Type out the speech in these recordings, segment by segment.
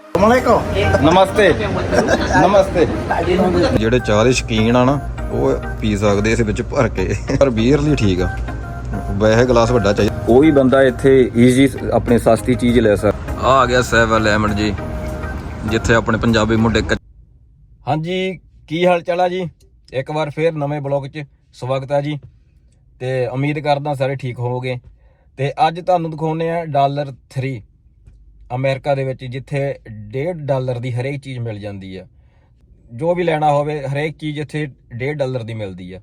ਅਸਲਾਮੁਅਲੈਕੁਮ। ਨਮਸਤੇ। ਨਮਸਤੇ। ਜਿਹੜੇ ਚਾਹ ਦੇ ਸ਼ਕੀਨ ਆ ਨਾ ਉਹ ਪੀ ਸਕਦੇ ਇਸ ਵਿੱਚ ਭਰ ਕੇ। ਪਰ ਬੀਅਰ ਲਈ ਠੀਕ ਆ। ਵੈਸੇ ਗਲਾਸ ਵੱਡਾ ਚਾਹੀਦਾ। ਕੋਈ ਬੰਦਾ ਇੱਥੇ ਈਜ਼ੀ ਆਪਣੀ ਸਸਤੀ ਚੀਜ਼ ਲੈ ਸਕ ਆ ਆ ਗਿਆ ਸੈਵ ਲੈਮਨ ਜੀ ਜਿੱਥੇ ਆਪਣੇ ਪੰਜਾਬੀ ਮੁੰਡੇ ਹਾਂਜੀ ਕੀ ਹਾਲ ਚਾਲ ਆ ਜੀ? ਇੱਕ ਵਾਰ ਫੇਰ ਨਵੇਂ ਬਲੌਗ 'ਚ ਸਵਾਗਤ ਆ ਜੀ। ਤੇ ਉਮੀਦ ਕਰਦਾ ਸਾਰੇ ਠੀਕ ਹੋਵੋਗੇ। ਤੇ ਅੱਜ ਤੁਹਾਨੂੰ ਦਿਖਾਉਨੇ ਆ ਡਾਲਰ 3 ਅਮਰੀਕਾ ਦੇ ਵਿੱਚ ਜਿੱਥੇ 1.5 ਡਾਲਰ ਦੀ ਹਰੇਕ ਚੀਜ਼ ਮਿਲ ਜਾਂਦੀ ਆ। ਜੋ ਵੀ ਲੈਣਾ ਹੋਵੇ, ਹਰੇਕ ਚੀਜ਼ ਇੱਥੇ 1.5 ਡਾਲਰ ਦੀ ਮਿਲਦੀ ਆ।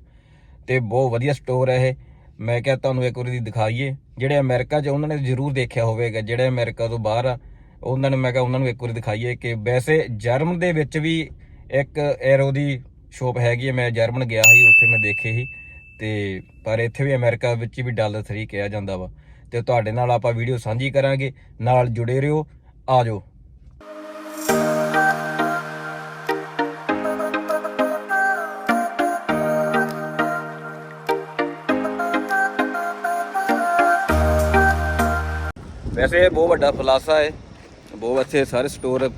ਤੇ ਬਹੁਤ ਵਧੀਆ ਸਟੋਰ ਹੈ ਇਹ। ਮੈਂ ਕਿਹਾ ਤੁਹਾਨੂੰ ਇੱਕ ਵਾਰੀ ਦਿਖਾਈਏ। ਜਿਹੜੇ ਅਮਰੀਕਾ 'ਚ ਉਹਨਾਂ ਨੇ ਜ਼ਰੂਰ ਦੇਖਿਆ ਹੋਵੇਗਾ, ਜਿਹੜੇ ਅਮਰੀਕਾ ਤੋਂ ਬਾਹਰ ਆ, ਉਹਨਾਂ ਨੇ ਮੈਂ ਕਿਹਾ ਉਹਨਾਂ ਨੂੰ ਇੱਕ ਵਾਰੀ ਦਿਖਾਈਏ ਕਿ ਵੈਸੇ ਜਰਮਨ ਦੇ ਵਿੱਚ ਵੀ ਇੱਕ ਐਰੋ ਦੀ ਸ਼ੋਪ ਹੈਗੀ ਹੈ ਮੈਂ ਜਰਮਨ ਗਿਆ ਸੀ, ਉੱਥੇ ਮੈਂ ਦੇਖੇ ਸੀ। ਤੇ ਪਰ ਇੱਥੇ ਵੀ ਅਮਰੀਕਾ ਵਿੱਚ ਵੀ ਡਾਲਰ 3 ਕਿਹਾ ਜਾਂਦਾ ਵਾ। ਤੇ ਤੁਹਾਡੇ ਨਾਲ ਆਪਾਂ ਵੀਡੀਓ ਸਾਂਝੀ ਕਰਾਂਗੇ। ਨਾਲ ਜੁੜੇ ਰਹੋ। ਆ ਜਾਓ ਵੈਸੇ ਇਹ ਬਹੁਤ ਵੱਡਾ ਖੁਲਾਸਾ ਹੈ ਬਹੁਤ ਅੱਛੇ ਸਾਰੇ ਸਟੋਰ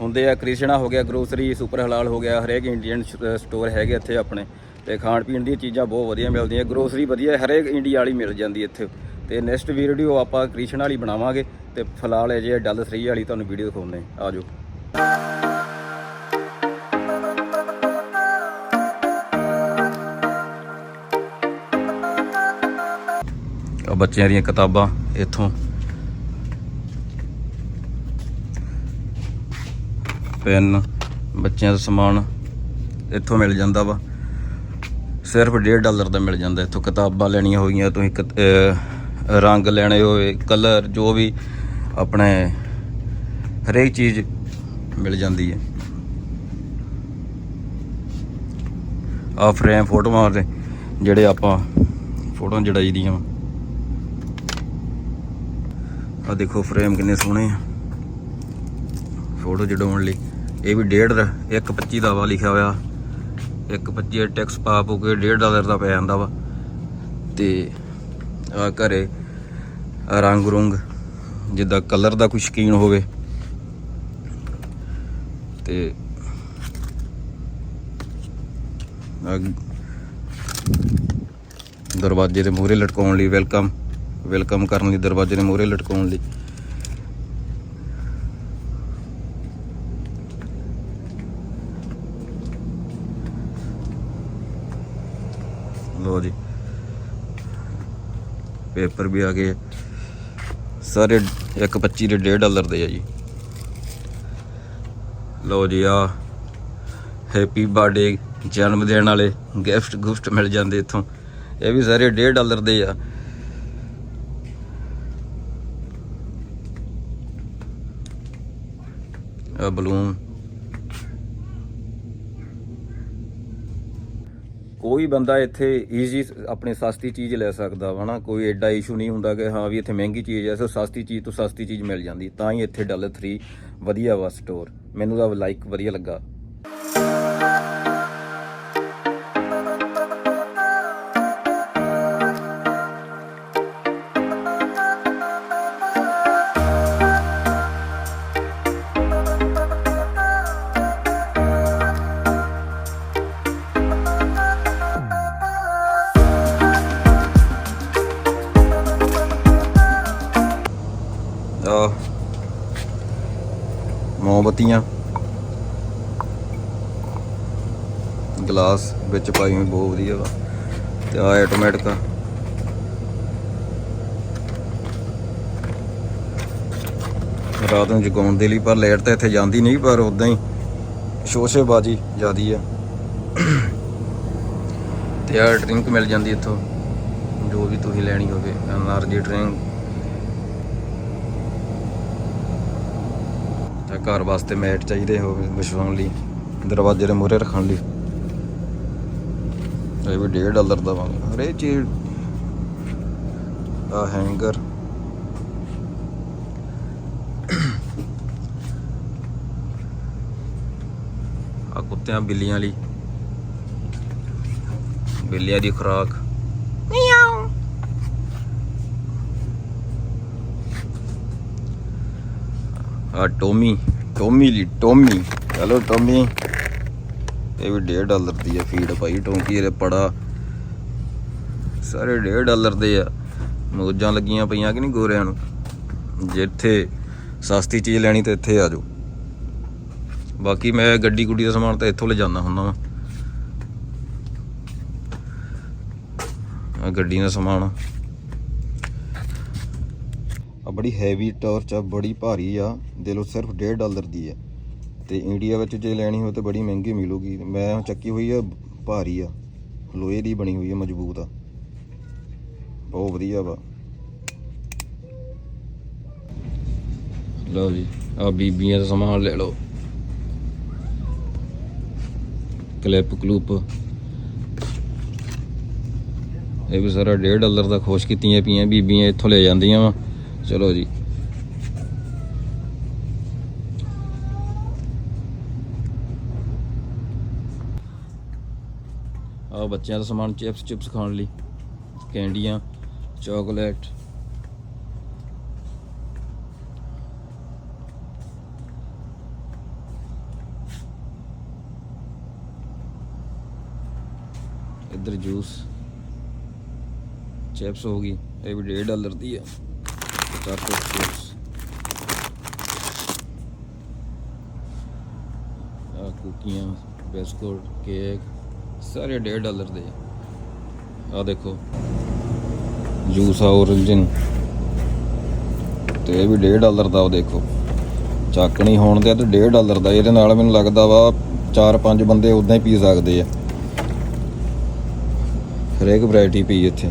ਹੁੰਦੇ ਆ। ਕ੍ਰਿਸ਼ਨਾ ਹੋ ਗਿਆ, ਗਰੋਸਰੀ, ਸੁਪਰ ਹਲਾਲ ਹੋ ਗਿਆ। ਹਰੇਕ ਇੰਡੀਅਨ ਸਟੋਰ ਹੈਗੇ ਇੱਥੇ ਆਪਣੇ। ਤੇ ਖਾਣ ਪੀਣ ਦੀਆਂ ਚੀਜ਼ਾਂ ਬਹੁਤ ਵਧੀਆ ਮਿਲਦੀਆਂ। ਗਰੋਸਰੀ ਵਧੀਆ, ਹਰੇਕ ਇੰਡੀਆ ਵਾਲੀ ਮਿਲ ਜਾਂਦੀ ਇੱਥੇ। ਤੇ ਨੈਕਸਟ ਵੀਡੀਓ ਆਪਾਂ ਕ੍ਰਿਸ਼ਨ ਵਾਲੀ ਬਣਾਵਾਂਗੇ ਤੇ ਫਿਲਹਾਲ ਇਹ ਜੇ ਡਲ 3 ਵਾਲੀ ਤੁਹਾਨੂੰ ਵੀਡੀਓ ਦਿਖਾਉਂਦੇ ਆ ਜਾਓ। ਬੱਚਿਆਂ ਦੀਆਂ ਕਿਤਾਬਾਂ ਇੱਥੋਂ। ਪੈਨ ਬੱਚਿਆਂ ਦਾ ਸਮਾਨ ਇੱਥੋਂ ਮਿਲ ਜਾਂਦਾ ਵਾ। ਸਿਰਫ 1.5 ਡਾਲਰ ਦਾ ਮਿਲ ਜਾਂਦਾ ਇੱਥੋਂ। ਕਿਤਾਬਾਂ ਲੈਣੀਆਂ ਹੋਈਆਂ, ਤੁਸੀਂ ਕਿਤ- ਰੰਗ ਲੈਣੇ ਹੋਵੇ ਕਲਰ ਜੋ ਵੀ ਆਪਣੇ ਹਰੇਕ ਚੀਜ਼ ਮਿਲ ਜਾਂਦੀ ਹੈ। ਆ ਫਰੇਮ ਫੋਟੋਆਂ ਦੇ ਜਿਹੜੇ ਆਪਾਂ ਫੋਟੋਆਂ ਜੜਾਈ ਦੀਆਂ ਆ ਦੇਖੋ ਫਰੇਮ ਕਿੰਨੇ ਸੋਹਣੇ ਆ। ਫੋਟੋ ਜੜਾਉਣ ਲਈ। ਇਹ ਵੀ 1.5 ਦਾ 1.25 ਦਾ ਵਾ ਲਿਖਿਆ ਹੋਇਆ। 1.25 ਟੈਕਸ ਪਾ ਪੂ ਕੇ 1.5 ਡਾਲਰ ਦਾ ਪੈ ਜਾਂਦਾ ਵਾ। ਤੇ ਘਰੇ ਆਹ ਰੰਗ ਰੁੰਗ, ਜਿੱਦਾਂ ਕਲਰ ਦਾ ਕੋਈ ਸ਼ਕੀਨ ਹੋਵੇ। ਤੇ ਦਰਵਾਜ਼ੇ ਦੇ ਮੂਹਰੇ ਲਟਕਾਉਣ ਲਈ ਵੈਲਕਮ ਵੈਲਕਮ ਕਰਨ ਲਈ ਦਰਵਾਜ਼ੇ ਦੇ ਮੂਹਰੇ ਲਟਕਾਉਣ ਲਈ। ਲੋ ਜੀ। ਪੇਪਰ ਵੀ ਆ ਗਏ। ਸਾਰੇ 1.25 ਦੇ 1.5 ਡਾਲਰ ਦੇ ਆ ਜੀ। ਲਓ ਜੀ ਆ। ਹੈਪੀ ਬਰਥਡੇ ਜਨਮ ਦਿਨ ਵਾਲੇ। ਗਿਫਟ ਗੁਫਟ ਮਿਲ ਜਾਂਦੇ ਇੱਥੋਂ। ਇਹ ਵੀ ਸਾਰੇ 1.5 ਡਾਲਰ ਦੇ ਆ। ਆ ਬਲੂਨ ਕੋਈ ਬੰਦਾ ਇੱਥੇ ਈਜ਼ੀ ਆਪਣੇ ਸਸਤੀ ਚੀਜ਼ ਲੈ ਸਕਦਾ ਵਾ ਕੋਈ ਐਡਾ ਇਸ਼ੂ ਨਹੀਂ ਹੁੰਦਾ ਕਿ ਹਾਂ ਵੀ ਇੱਥੇ ਮਹਿੰਗੀ ਚੀਜ਼ ਐ ਸੋ ਸਸਤੀ ਚੀਜ਼ ਤੋਂ ਸਸਤੀ ਚੀਜ਼ ਮਿਲ ਜਾਂਦੀ, ਤਾਂ ਹੀ ਇੱਥੇ ਡਲ 3 ਵਧੀਆ ਵਾ ਸਟੋਰ ਮੈਨੂੰ ਤਾਂ ਲਾਈਕ ਵਧੀਆ ਲੱਗਾ। ਪੱਤੀਆਂ ਗਲਾਸ ਵਿੱਚ ਪਾਈ ਹੋਈ ਬਹੁਤ ਵਧੀਆ ਵਾ। ਤੇ ਆ ਆਟੋਮੈਟਿਕ ਆ। ਰਾਤ ਨੂੰ ਜਗਾਉਣ ਦੇ ਲਈ ਪਰ ਲੇਟ ਤਾਂ ਇੱਥੇ ਜਾਂਦੀ ਨਹੀਂ, ਪਰ ਉਦਾਂ ਹੀ ਸ਼ੋਸ਼ੇਬਾਜ਼ੀ ਜਿਆਦੀ ਆ। ਤੇ ਆ ਡਰਿੰਕ ਮਿਲ ਜਾਂਦੀ ਇੱਥੋਂ। ਜੋ ਵੀ ਤੁਸੀਂ ਲੈਣੀ ਹੋਵੇ ਐਨਰਜੀ ਡਰਿੰਕ ਤਾਂ ਘਰ ਵਾਸਤੇ ਮੈਟ ਚਾਹੀਦੇ ਹੋ ਵਿਛਾਉਣ ਲਈ, ਦਰਵਾਜ਼ੇ ਦੇ ਮੂਹਰੇ ਰੱਖਣ ਲਈ। ਇਹ ਵੀ 1.5 ਡਾਲਰ ਦਾ ਵਾਂਗ ਹਰੇਕ ਚੀਜ਼ ਆ ਹੈਂਗਰ ਆ ਕੁੱਤਿਆਂ ਬਿੱਲੀਆਂ ਲਈ। ਬਿੱਲੀਆਂ ਦੀ ਖੁਰਾਕ। ਆ ਟੋਮੀ ਟੋਮੀ ਲਈ ਟੋਮੀ। ਚਲੋ ਟੋਮੀ। ਇਹ ਵੀ 1.5 ਡਾਲਰ ਦੀ ਆ ਫੀਡ ਭਾਈ, ਟੋਂਕੀ ਇਹਦੇ ਪੜਾ। ਸਾਰੇ 1.5 ਡਾਲਰ ਦੇ ਆ। ਮੋਜਾਂ ਲੱਗੀਆਂ ਪਈਆਂ ਕਿ ਨਹੀਂ ਗੋਰਿਆਂ ਨੂੰ? ਜਿੱਥੇ ਸਸਤੀ ਚੀਜ਼ ਲੈਣੀ ਤੇ ਇੱਥੇ ਆ ਜਾਓ। ਬਾਕੀ ਮੈਂ ਗੱਡੀ ਗੁੱਡੀ ਦਾ ਸਮਾਨ ਤਾਂ ਇੱਥੋਂ ਲੈ ਜਾਂਦਾ ਹੁੰਦਾ ਵਾਂ। ਆ ਗੱਡੀ ਦਾ ਸਮਾਨ। ਆ ਬੜੀ ਹੈਵੀ ਟਾਰਚ ਆ, ਬੜੀ ਭਾਰੀ ਆ ਦੇ ਲੋ ਸਿਰਫ 1.5 ਡਾਲਰ ਦੀ ਆ। ਤੇ ਇੰਡੀਆ ਵਿੱਚ ਜੇ ਲੈਣੀ ਹੋਵੇ ਤਾਂ ਬੜੀ ਮਹਿੰਗੀ ਮਿਲੂਗੀ। ਮੈਂ ਚੱਕੀ ਹੋਈ ਆ, ਭਾਰੀ ਆ, ਲੋਹੇ ਦੀ ਬਣੀ ਹੋਈ ਆ, ਮਜ਼ਬੂਤ ਆ। ਬਹੁਤ ਵਧੀਆ ਵਾ। ਲਓ ਜੀ ਆ ਬੀਬੀਆਂ ਦਾ ਸਮਾਨ ਲੈ ਲਓ। ਕਲਿੱਪ ਕਲੂਪ ਇਹ ਵੀ ਸਾਰਾ 1.5 ਡਾਲਰ ਦਾ ਖੁਸ਼ ਕੀਤੀਆਂ ਪਈਆਂ, ਬੀਬੀਆਂ ਇੱਥੋਂ ਲੈ ਜਾਂਦੀਆਂ ਵਾ। ਚਲੋ ਜੀ। ਆ ਬੱਚਿਆਂ ਦਾ ਸਮਾਨ ਚਿਪਸ ਚਿਪਸ ਖਾਣ ਲਈ। ਕੈਂਡੀਆਂ, ਚਾਕਲੇਟ। ਇੱਧਰ ਜੂਸ। ਚਿਪਸ ਹੋ ਗਈ। ਇਹ ਵੀ 1.5 ਡਾਲਰ ਦੀ ਆ। ਚਾਕਲੇਟ ਚਿਪਸ ਆ ਕੁਕੀਆਂ, ਬਿਸਕੁਟ, ਕੇਕ, ਸਾਰੇ 1.5 ਡਾਲਰ ਦੇ ਆ। ਦੇਖੋ, ਜੂਸ ਆ ਔਰੰਜਨ ਤੇ ਇਹ ਵੀ 1.5 ਡਾਲਰ ਦਾ ਉਹ ਦੇਖੋ। ਚੱਕਣੀ ਹੋਣ ਦੇ ਤੇ 1.5 ਡਾਲਰ ਦਾ, ਇਹਦੇ ਨਾਲ ਮੈਨੂੰ ਲੱਗਦਾ ਵਾ 4-5 ਬੰਦੇ ਉਦਾਂ ਹੀ ਪੀ ਸਕਦੇ ਆ। ਹਰੇਕ ਵੈਰਾਈਟੀ ਪੀ ਇੱਥੇ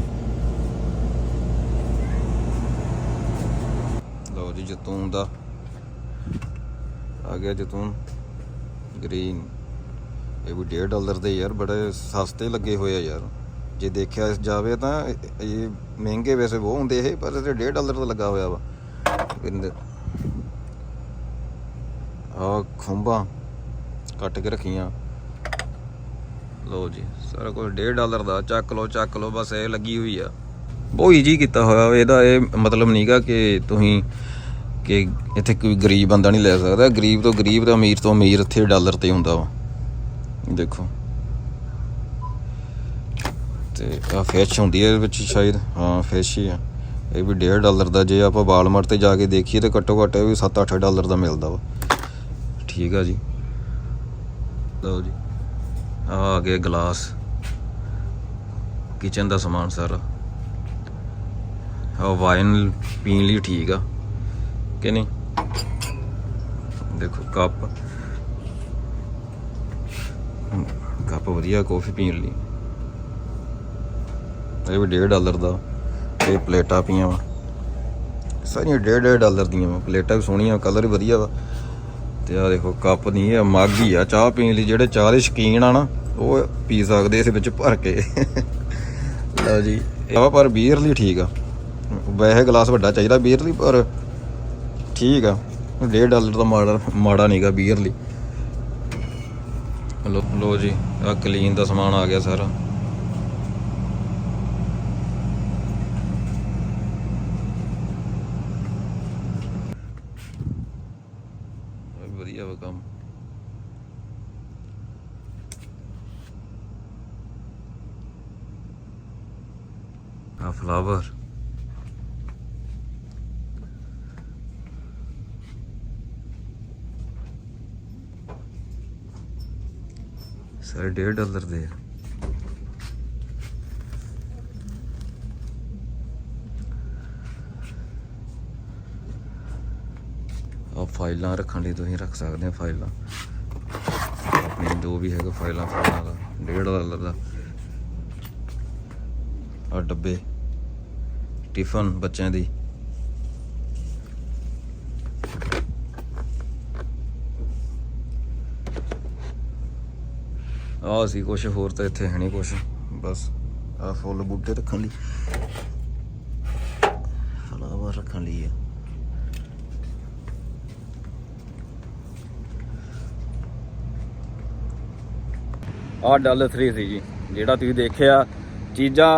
ਲਓ ਜੀ ਜਤੂਨ ਦਾ ਆ ਗਿਆ ਜਤੂਨ ਗ੍ਰੀਨ ਇਹ ਵੀ 1.5 ਡਾਲਰ ਦੇ ਯਾਰ, ਬੜੇ ਸਸਤੇ ਲੱਗੇ ਹੋਏ ਆ ਯਾਰ। ਜੇ ਦੇਖਿਆ ਜਾਵੇ ਤਾਂ ਇਹ- ਮਹਿੰਗੇ ਵੈਸੇ ਬਹੁਤ ਹੁੰਦੇ ਇਹ, ਪਰ ਇਹ 1.5 ਡਾਲਰ ਦਾ ਲੱਗਾ ਹੋਇਆ ਵਾ। ਆ ਖੁੰਬਾਂ ਕੱਟ ਕੇ ਰੱਖੀਆਂ। ਲਓ ਜੀ, ਸਾਰਾ ਕੁਝ 1.5 ਡਾਲਰ ਦਾ, ਚੱਕ ਲਓ ਚੱਕ ਲਓ, ਬਸ ਇਹ ਲੱਗੀ ਹੋਈ ਆ। ਬਹੁਤ ਈਜੀ ਕੀਤਾ ਹੋਇਆ ਇਹਦਾ ਇਹ ਮਤਲਬ ਨਹੀਂਗਾ ਕਿ ਤੁਸੀਂ ਕਿ ਇੱਥੇ ਕੋਈ ਗਰੀਬ ਬੰਦਾ ਨਹੀਂ ਲੈ ਸਕਦਾ। ਗਰੀਬ ਤੋਂ ਗਰੀਬ ਤੇ ਅਮੀਰ ਤੋਂ ਅਮੀਰ ਇੱਥੇ ਡਾਲਰ ਤੇ ਹੁੰਦਾ ਵਾ। ਦੇਖੋ। ਤੇ ਆ ਫਿਸ਼ ਹੁੰਦੀ ਹੈ ਇਹਦੇ ਵਿੱਚ ਸ਼ਾਇਦ। ਹਾਂ ਫਿਸ਼ ਹੀ ਆ। ਇਹ ਵੀ 1.5 ਡਾਲਰ ਦਾ। ਜੇ ਆਪਾਂ ਵਾਲਮਾਰਟ ਤੇ ਜਾ ਕੇ ਦੇਖੀਏ ਤਾਂ ਘੱਟੋ ਘੱਟ ਇਹ ਵੀ 7-8 ਡਾਲਰ ਦਾ ਮਿਲਦਾ ਵਾ। ਠੀਕ ਆ ਜੀ। ਲਓ ਜੀ। ਆ ਆ ਗਏ ਗਲਾਸ। ਕਿਚਨ ਦਾ ਸਮਾਨ ਸਾਰਾ। ਆ ਵਾਈਨ ਪੀਣ ਲਈ ਠੀਕ ਆ। ਕਿ ਨਹੀਂ? ਦੇਖੋ, ਕੱਪ। ਕੱਪ ਵਧੀਆ, ਕਾਫੀ ਪੀਣ ਲਈ। ਇਹ ਵੀ 1.5 ਡਾਲਰ ਦਾ। ਇਹ ਪਲੇਟਾਂ ਪੀਆਂ ਵਾ। ਸਾਰੀਆਂ 1.5 ਡਾਲਰ ਦੀਆਂ ਵਾ। ਪਲੇਟਾਂ ਵੀ ਸੋਹਣੀਆਂ, ਕਲਰ ਵੀ ਵਧੀਆ ਵਾ। ਤੇ ਆ ਦੇਖੋ, ਕੱਪ ਨਹੀਂ ਇਹ ਮੱਗ ਹੀ ਆ। ਚਾਹ ਪੀਣ ਲਈ ਜਿਹੜੇ ਚਾਹ ਦੇ ਸ਼ੌਕੀਨ ਆ ਨਾ, ਉਹ ਪੀ ਸਕਦੇ ਇਸ ਵਿੱਚ ਭਰ ਕੇ। ਲਓ ਜੀ। ਇਹ ਪਰ ਬੀਅਰ ਲਈ ਠੀਕ ਆ। ਵੈਸੇ ਗਲਾਸ ਵੱਡਾ ਚਾਹੀਦਾ ਬੀਅਰ ਲਈ, ਪਰ ਠੀਕ ਆ। 1.5 ਡਾਲਰ ਦਾ ਮਾੜਾ ਮਾੜਾ ਨਹੀਂਗਾ ਬੀਅਰ ਲਈ ਲੋ ਲੋ ਜੀ ਆ ਕਲੀਨ ਦਾ ਸਮਾਨ ਆ ਗਿਆ ਸਾਰਾ। ਵਧੀਆ ਵਾ ਕੰਮ। ਆ ਫਲਾਵਰ ਸਾਰੇ 1.5 ਡਾਲਰ ਦੇ ਆ। ਆ ਫਾਈਲਾਂ ਰੱਖਣ ਲਈ ਤੁਸੀਂ ਰੱਖ ਸਕਦੇ ਆ ਫਾਈਲਾਂ। ਆਪਣੀ ਜੋ ਵੀ ਹੈਗਾ ਫਾਈਲਾਂ ਫਾਈਲਾਂ ਦਾ 1.5 ਡਾਲਰ ਦਾ। ਆ ਡੱਬੇ, ਟਿਫਨ ਬੱਚਿਆਂ ਦੀ। ਆਹ ਸੀ ਕੁਛ, ਹੋਰ ਤਾਂ ਇੱਥੇ ਹੈ ਨਹੀਂ ਕੁਛ। ਬਸ ਆ ਫੁੱਲ ਬੂਟੇ ਰੱਖਣ ਲਈ। ਫਲਾਵਰ ਰੱਖਣ ਲਈ ਆ। ਆ ਡਾਲਰ 3 ਸੀ ਜੀ, ਜਿਹੜਾ ਤੁਸੀਂ ਦੇਖਿਆ, ਚੀਜ਼ਾਂ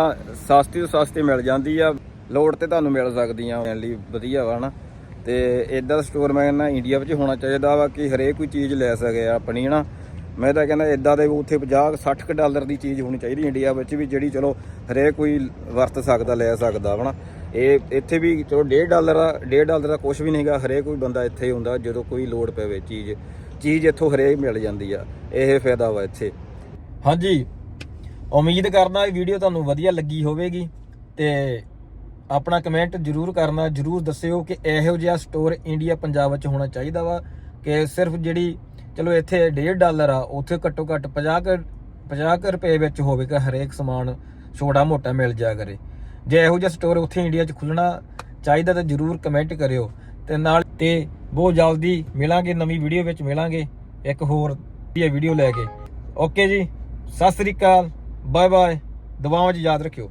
ਸਸਤੀ ਤੋਂ ਸਸਤੀ ਮਿਲ ਜਾਂਦੀ ਆ। ਲੋੜ ਤੇ ਤੁਹਾਨੂੰ ਮਿਲ ਸਕਦੀਆਂ ਲੈਣ ਲਈ ਵਧੀਆ ਵਾ ਨਾ। ਤੇ ਇਦਾਂ ਦਾ ਸਟੋਰ ਮੈਂ ਕਹਿੰਦਾ ਇੰਡੀਆ ਵਿੱਚ ਹੋਣਾ ਚਾਹੀਦਾ ਵਾ ਕਿ ਹਰੇਕ ਕੋਈ ਚੀਜ਼ ਲੈ ਸਕੇ ਆਪਣੀ, ਹਨਾ। ਮੈਂ ਤਾਂ ਕਹਿੰਦਾ ਇਦਾਂ ਦੇ ਉੱਥੇ 50 60 ਕੁ ਡਾਲਰ ਦੀ ਚੀਜ਼ ਹੋਣੀ ਚਾਹੀਦੀ ਇੰਡੀਆ ਵਿੱਚ ਵੀ ਜਿਹੜੀ ਚਲੋ ਹਰੇਕ ਕੋਈ ਵਰਤ ਸਕਦਾ, ਲੈ ਸਕਦਾ ਹਨਾ। ਇਹ ਇੱਥੇ ਵੀ ਚਲੋ 1.5 ਡਾਲਰ ਦਾ 1.5 ਡਾਲਰ ਦਾ ਕੁਝ ਵੀ ਨਹੀਂਗਾ, ਹਰੇਕ ਕੋਈ ਬੰਦਾ ਇੱਥੇ ਹੀ ਹੁੰਦਾ ਜਦੋਂ ਕੋਈ ਲੋੜ ਪਵੇ ਚੀਜ਼। ਚੀਜ਼ ਇੱਥੋਂ ਹਰੇਕ ਮਿਲ ਜਾਂਦੀ ਆ, ਇਹ ਫਾਇਦਾ ਵਾ ਇੱਥੇ। ਹਾਂਜੀ, ਉਮੀਦ ਕਰਦਾ ਇਹ ਵੀਡੀਓ ਤੁਹਾਨੂੰ ਵਧੀਆ ਲੱਗੀ ਹੋਵੇਗੀ ਤੇ ਆਪਣਾ ਕਮੈਂਟ ਜਰੂਰ ਕਰਨਾ, ਜਰੂਰ ਦੱਸਿਓ ਕਿ ਇਹੋ ਜਿਹਾ ਸਟੋਰ ਇੰਡੀਆ ਪੰਜਾਬ ਵਿੱਚ ਹੋਣਾ ਚਾਹੀਦਾ ਵਾ ਕਿ ਸਿਰਫ ਜਿਹੜੀ ਚਲੋ ਇੱਥੇ 1.5 ਡਾਲਰ ਆ, ਉੱਥੇ ਘੱਟੋ ਘੱਟ 50 ਕੁ 50 ਕੁ ਰੁਪਏ ਵਿੱਚ ਹੋਵੇਗਾ ਹਰੇਕ ਸਮਾਨ ਛੋਟਾ ਮੋਟਾ ਮਿਲ ਜਾ ਕਰੇ। ਜੇ ਇਹੋ ਜਿਹਾ ਸਟੋਰ ਉੱਥੇ ਇੰਡੀਆ 'ਚ ਖੁੱਲਣਾ ਚਾਹੀਦਾ ਤਾਂ ਜਰੂਰ ਕਮੈਂਟ ਕਰਿਓ ਤੇ ਨਾਲ ਤੇ ਬਹੁਤ ਜਲਦੀ ਮਿਲਾਂਗੇ, ਨਵੀਂ ਵੀਡੀਓ ਵਿੱਚ ਮਿਲਾਂਗੇ ਇੱਕ ਹੋਰ ਵੀਡੀਓ ਲੈ ਕੇ। ਓਕੇ ਜੀ, ਸਤਿ ਸ੍ਰੀ ਅਕਾਲ ਬਾਏ ਬਾਏ ਦੁਆਵਾਂ 'ਚ ਯਾਦ ਰੱਖਿਓ।